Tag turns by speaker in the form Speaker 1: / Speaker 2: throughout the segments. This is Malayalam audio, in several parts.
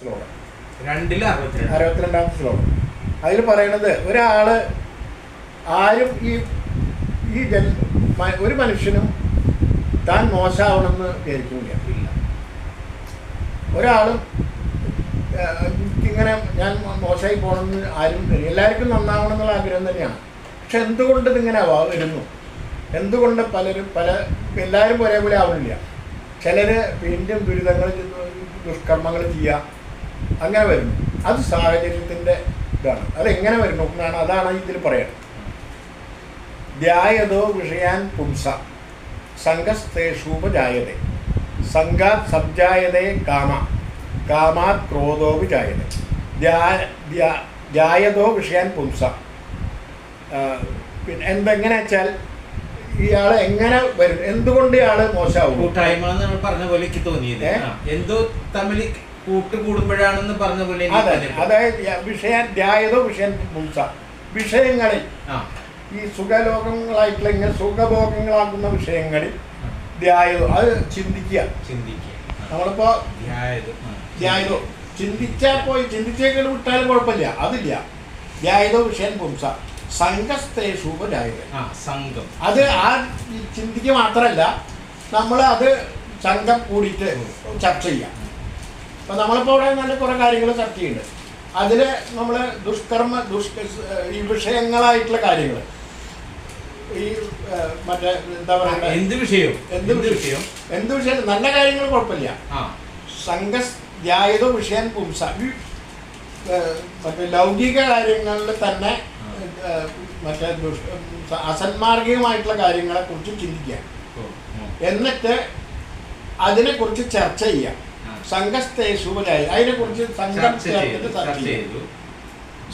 Speaker 1: ശ്ലോകം.
Speaker 2: രണ്ടിൽ
Speaker 1: അറുപത്തിരണ്ടാമത്തെ ശ്ലോകം. അതിൽ പറയണത് ഒരാൾ ആരും ഈ ഈ ജൻ ഒരു മനുഷ്യനും താൻ മോശമാവണമെന്ന് വിചാരിക്കുന്നില്ല.
Speaker 2: ഇല്ല.
Speaker 1: ഒരാളും ഇങ്ങനെ ഞാൻ മോശമായി പോകണമെന്ന് ആരും. എല്ലാവർക്കും നന്നാവണം എന്നുള്ള ആഗ്രഹം തന്നെയാണ്. പക്ഷെ എന്തുകൊണ്ട് ഇതിങ്ങനെ വരുന്നു? എന്തുകൊണ്ട് പലരും പല എല്ലാവരും ഒരേപോലെ ആവുന്നില്ല ചിലർ വീണ്ടും ദുരിതങ്ങൾ ദുഷ്കർമ്മങ്ങൾ ചെയ്യുക അങ്ങനെ വരുന്നു. അത് സാഹചര്യത്തിന്റെ ഇതാണ്. അതെങ്ങനെ വരുന്നു എന്നാണ് അതാണ് ഇതിൽ പറയുന്നത് ധ്യായതോ വിഷയാൻ പുംസ. സംഘസ്തേഷൂപജായതേ സംഘാത് സബ്ജായതേ കാമ. കാമാത് ക്രോധോ വിജായത. ധ്യാ- ധ്യാ- ധ്യായതോ വിഷയാൻ പുംസ. പിന്നെ എന്തെങ്ങനെ വെച്ചാൽ ഇയാൾ എങ്ങനെ വരും? എന്തുകൊണ്ട് ഇയാൾ മോശമാവും
Speaker 2: കൂട്ടായ്മ പറഞ്ഞ പോലെ എനിക്ക് തോന്നിയത്. എന്തോ തമ്മിൽ കൂട്ട് കൂടുമ്പോഴാണെന്ന് പറഞ്ഞ പോലെ
Speaker 1: അതെ. അതായത് യ- വിഷയാൻ ധ്യായതോ വിഷയാൻ പുംസ വിഷയങ്ങളിൽ ഈ സുഖലോകങ്ങളായിട്ടുള്ള ഇങ്ങനെ സുഖഭോഗങ്ങളാകുന്ന വിഷയങ്ങളിൽ ധ്യായതോ അത് ചിന്തിക്കുക.
Speaker 2: ചിന്തിക്കുക.
Speaker 1: നമ്മളിപ്പോ
Speaker 2: ധ്യായത്,
Speaker 1: ചിന്തിച്ചാൽ പോയി ചിന്തിച്ചേക്കൾ വിട്ടാലും കുഴപ്പമില്ല. അതില്ല. ധ്യായതോ വിഷയം പുംസ
Speaker 2: ആ സംഘം.
Speaker 1: അത് ആ ചിന്തിക്ക് മാത്രമല്ല നമ്മൾ അത് സംഘം കൂടിയിട്ട് ചർച്ച ചെയ്യാം. അപ്പം നമ്മളിപ്പോൾ ഇവിടെ നല്ല കുറേ കാര്യങ്ങൾ ചർച്ച ചെയ്യുന്നുണ്ട്. അതിൽ നമ്മൾ ദുഷ്കർമ്മ ദുഷ്ക ഈ വിഷയങ്ങളായിട്ടുള്ള കാര്യങ്ങൾ ഈ മറ്റേ എന്താ പറയുക
Speaker 2: എന്ത് വിഷയവും
Speaker 1: എന്ത് വിഷയം? എന്ത് വിഷയം? നല്ല കാര്യങ്ങൾ കുഴപ്പമില്ല.
Speaker 2: ആ.
Speaker 1: വിഷയൻ വിഷയം പുംസ. മറ്റേ ലൗകിക കാര്യങ്ങളിൽ തന്നെ മറ്റേ അസന്മാർഗികമായിട്ടുള്ള കാര്യങ്ങളെ കുറിച്ച് ചിന്തിക്കുക.
Speaker 2: എന്നിട്ട് അതിനെ
Speaker 1: എന്നിട്ട് അതിനെക്കുറിച്ച് ചർച്ച ചെയ്യാം
Speaker 2: ആ.
Speaker 1: സംഘസ്തേശുവലായി അതിനെക്കുറിച്ച് സംഘം ചേർത്തിട്ട് ചർച്ച
Speaker 2: ചെയ്തു.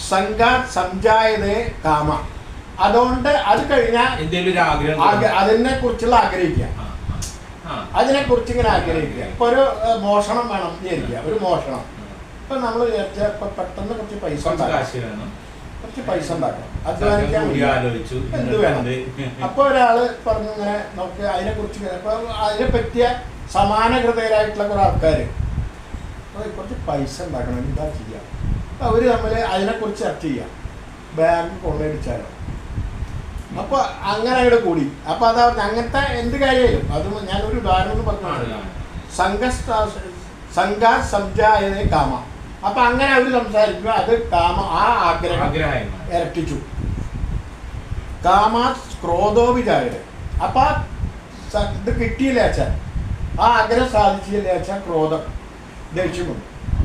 Speaker 1: സംഘ സംജായതേ കാമ. അതുകൊണ്ട് അത് കഴിഞ്ഞാൽ അതിനെ കുറിച്ചുള്ള ആഗ്രഹിക്കുക. അതിനെ കുറിച്ച് ഇങ്ങനെ ആഗ്രഹിക്കുക. ഇപ്പൊ ഒരു മോഷണം വേണം വിചാരിക്കുക. ഒരു മോഷണം. ഇപ്പൊ നമ്മൾ വിചാരിച്ച ഇപ്പൊ പെട്ടെന്ന് കുറച്ച് പൈസ
Speaker 2: കുറച്ച്
Speaker 1: പൈസ ഉണ്ടാക്കണം. അധ്വാനിക്കാൻ എന്ത് വേണം? അപ്പൊ ഒരാൾ പറഞ്ഞു ഇങ്ങനെ നമുക്ക് അതിനെ കുറിച്ച് അപ്പൊ അതിനെ പറ്റിയ സമാന ഹൃദയരായിട്ടുള്ള കുറെ ആൾക്കാര്. അപ്പൊ കുറച്ച് പൈസ ഉണ്ടാക്കണം എന്താ ചെയ്യാം. അവർ അവർ തമ്മിൽ അതിനെക്കുറിച്ച് ചർച്ച ചെയ്യാം. ബാങ്ക് കൊള്ളയടിച്ചാലോ അപ്പൊ അങ്ങനെ അങ്ങോട്ട് കൂടി. അപ്പൊ അതാ അങ്ങനത്തെ എന്ത് കാര്യമായാലും അത് ഞാനൊരു ഉദാഹരണം എന്ന് പറഞ്ഞു സംഘ സംജായതേ കാമ. അപ്പൊ അങ്ങനെ അവർ സംസാരിക്കുക അത് കാമ ആ ആഗ്രഹം ഇരട്ടിച്ചു. കാമാ ക്രോധോ വിചാര അപ്പൊ ഇത് കിട്ടിയില്ല അച്ഛൻ ആ ആഗ്രഹം സാധിച്ചില്ല അച്ഛൻ ക്രോധം. Deu, Timão.